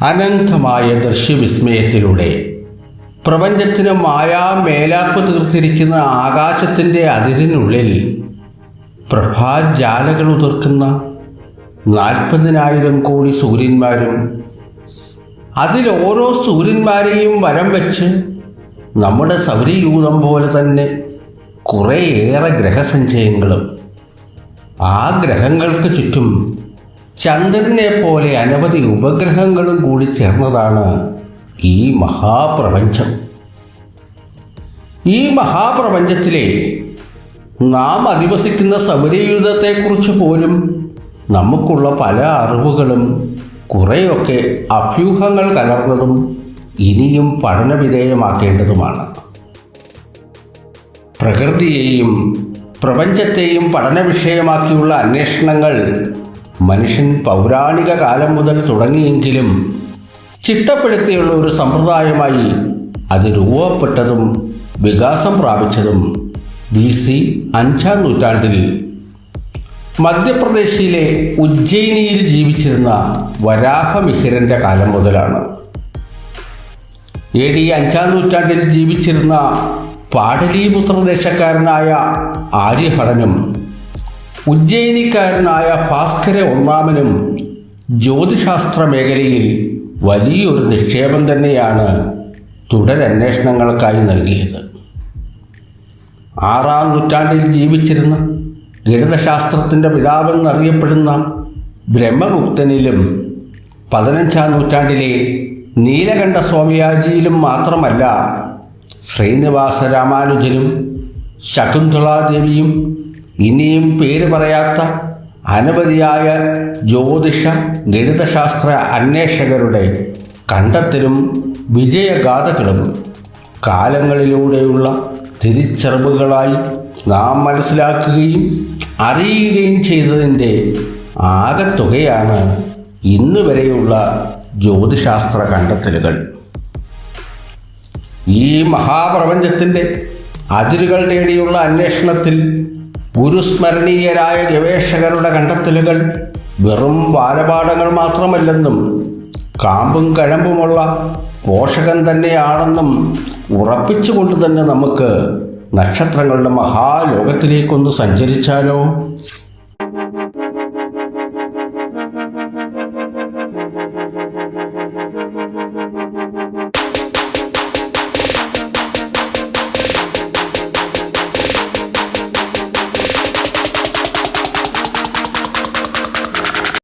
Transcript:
അനന്തമായ ദൃശ്യവിസ്മയത്തിലൂടെ പ്രപഞ്ചത്തിന് മായാ മേലാപ്പ് തീർത്തിരിക്കുന്ന ആകാശത്തിന്റെ അതിരിനുള്ളിൽ പ്രഭാജാലകൾ ഉതിർക്കുന്ന നാൽപ്പതിനായിരം കോടി സൂര്യന്മാരും അതിൽ ഓരോ സൂര്യന്മാരെയും വരം വെച്ച് നമ്മുടെ സൗരയൂഥം പോലെ തന്നെ കുറേയേറെ ഗ്രഹസഞ്ചയങ്ങളും ആ ഗ്രഹങ്ങൾക്ക് ചുറ്റും ചന്ദ്രനെ പോലെ അനവധി ഉപഗ്രഹങ്ങളും കൂടി ചേർന്നതാണ് ഈ മഹാപ്രപഞ്ചം. ഈ മഹാപ്രപഞ്ചത്തിലെ നാം അധിവസിക്കുന്ന സൗരയൂഥത്തെക്കുറിച്ച് പോലും നമുക്കുള്ള പല അറിവുകളും കുറേയൊക്കെ അഭ്യൂഹങ്ങൾ കലർന്നതും ഇനിയും പഠനവിധേയമാക്കേണ്ടതുമാണ്. പ്രകൃതിയെയും പ്രപഞ്ചത്തെയും പഠനവിഷയമാക്കിയുള്ള അന്വേഷണങ്ങൾ മനുഷ്യൻ പൗരാണിക കാലം മുതൽ തുടങ്ങിയെങ്കിലും ചിട്ടപ്പെടുത്തിയുള്ള ഒരു സമ്പ്രദായമായി അത് രൂപപ്പെട്ടതും വികാസം പ്രാപിച്ചതും ബി സി അഞ്ചാം നൂറ്റാണ്ടിൽ മധ്യപ്രദേശിലെ ഉജ്ജയിനിയിൽ ജീവിച്ചിരുന്ന വരാഹമിഹിരന്റെ കാലം മുതലാണ്. എ ഡി അഞ്ചാം നൂറ്റാണ്ടിൽ ജീവിച്ചിരുന്ന പാടലീപുത്രദേശക്കാരനായ ആര്യഭടനും ഉജ്ജയിനിക്കാരനായ ഭാസ്കര ഒന്നാമനും ജ്യോതിശാസ്ത്ര മേഖലയിൽ വലിയൊരു നിക്ഷേപം തന്നെയാണ് തുടരന്വേഷണങ്ങൾക്കായി നൽകിയത്. ആറാം നൂറ്റാണ്ടിൽ ജീവിച്ചിരുന്ന ഗണിതശാസ്ത്രത്തിന്റെ പിതാവെന്നറിയപ്പെടുന്ന ബ്രഹ്മഗുപ്തനിലും പതിനഞ്ചാം നൂറ്റാണ്ടിലെ നീലകണ്ഠ സ്വാമിയാജിയിലും മാത്രമല്ല ശ്രീനിവാസ രാമാനുജനും ശകുന്തളാദേവിയും ഇനിയും പേര് പറയാത്ത അനവധിയായ ജ്യോതിഷ ഗണിതശാസ്ത്ര അന്വേഷകരുടെ കണ്ടെത്തലും വിജയഗാഥകളും കാലങ്ങളിലൂടെയുള്ള തിരിച്ചറിവുകളായി നാം മനസ്സിലാക്കുകയും അറിയുകയും ചെയ്തതിന്റെ ആകത്തുകയാണ് ഇന്ന് വരെയുള്ള ജ്യോതിശാസ്ത്ര കണ്ടെത്തലുകൾ. ഈ മഹാപ്രപഞ്ചത്തിന്റെ അതിരുകൾ തേടിയുള്ള അന്വേഷണത്തിൽ ഗുരുസ്മരണീയരായ ഗവേഷകരുടെ കണ്ടെത്തലുകൾ വെറും ബാലപാഠങ്ങൾ മാത്രമല്ലെന്നും കാമ്പും കഴമ്പുമുള്ള പോഷകം തന്നെയാണെന്നും ഉറപ്പിച്ചുകൊണ്ട് തന്നെ നമുക്ക് നക്ഷത്രങ്ങളുടെ മഹാലോകത്തിലേക്കൊന്ന് സഞ്ചരിച്ചാലോ?